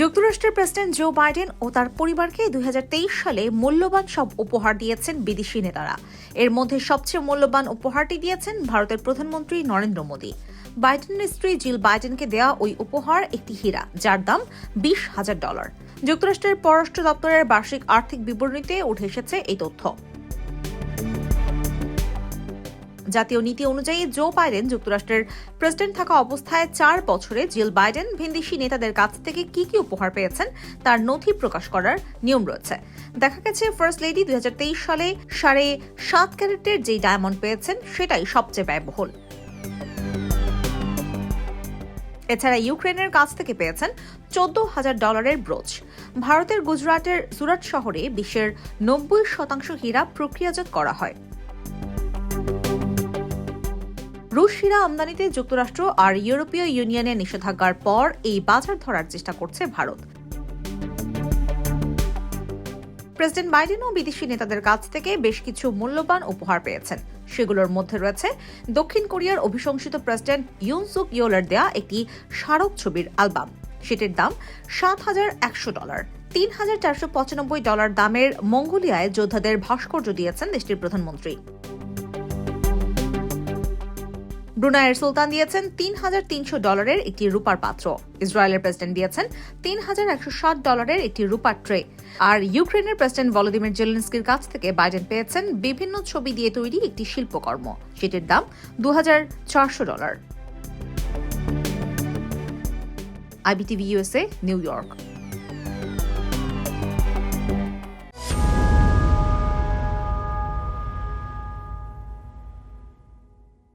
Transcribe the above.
যুক্তরাষ্ট্রের president Joe Biden ও তার পরিবারকে দুই সালে মূল্যবান সব উপহার দিয়েছেন বিদেশি নেতারা। এর মধ্যে সবচেয়ে মূল্যবান উপহারটি দিয়েছেন ভারতের প্রধানমন্ত্রী নরেন্দ্র মোদী। বাইডেনের স্ত্রী জিল বাইডেনকে দেওয়া ওই উপহার একটি হীরা, যার দাম বিশ হাজার ডলার। যুক্তরাষ্ট্রের পররাষ্ট্র দপ্তরের বার্ষিক আর্থিক বিবরণীতে উঠে এসেছে এই তথ্য। জাতীয় নীতি অনুযায়ী জো বাইডেন যুক্তরাষ্ট্রের প্রেসিডেন্ট থাকা অবস্থায় চার বছরে জিল বাইডেন, ভিনদেশি নেতাদের কাছ থেকে কি কি উপহার পেয়েছেন তার নথি প্রকাশ করার নিয়ম রয়েছে। দেখা গেছে, ফার্স্ট লেডি দুই হাজার তেইশ সালে সাড়ে সাত ক্যারেটের যেই ডায়মন্ড পেয়েছেন, সেটাই সবচেয়ে ব্যয়বহুল। এছাড়া ইউক্রেনের কাছ থেকে পেয়েছেন চোদ্দ হাজার ডলারের ব্রোচ। ভারতের গুজরাটের সুরাট শহরে বিশ্বের নব্বই শতাংশ হীরা প্রক্রিয়াজাত করা হয়। রুশ হীরা আমদানিতে যুক্তরাষ্ট্র আর ইউরোপীয় ইউনিয়নের নিষেধাজ্ঞার পর এই বাজার ধরার চেষ্টা করছে ভারত। প্রেসিডেন্ট বাইডেনও বিদেশি নেতাদের কাছ থেকে বেশ কিছু মূল্যবান উপহার পেয়েছেন। সেগুলোর মধ্যে রয়েছে দক্ষিণ কোরিয়ার অভিশংসিত প্রেসিডেন্ট ইউনসুক ইয়োলার দেয়া একটি স্মারক ছবির অ্যালবাম। সেটির দাম সাত হাজার একশো ডলার। তিন হাজার চারশো পঁচানব্বই ডলার দামের মঙ্গোলিয়ায় যোদ্ধাদের ভাস্কর্য দিয়েছেন দেশটির প্রধানমন্ত্রী। ব্রুনাইয়ের সুলতান দিয়েছেন তিন হাজার তিনশো ডলারের একটি রূপার পাত্র। ইসরায়েলের প্রেসিডেন্ট দিয়েছেন তিন হাজার একশো ষাট ডলারের একটি রূপার ট্রে। আর ইউক্রেনের প্রেসিডেন্ট ভলোদিমির জেলেন্সকির কাছ থেকে বাইডেন পেয়েছেন বিভিন্ন ছবি দিয়ে তৈরি একটি শিল্পকর্ম সেটির দাম দু হাজার চারশো dollar. IBTV USA New York.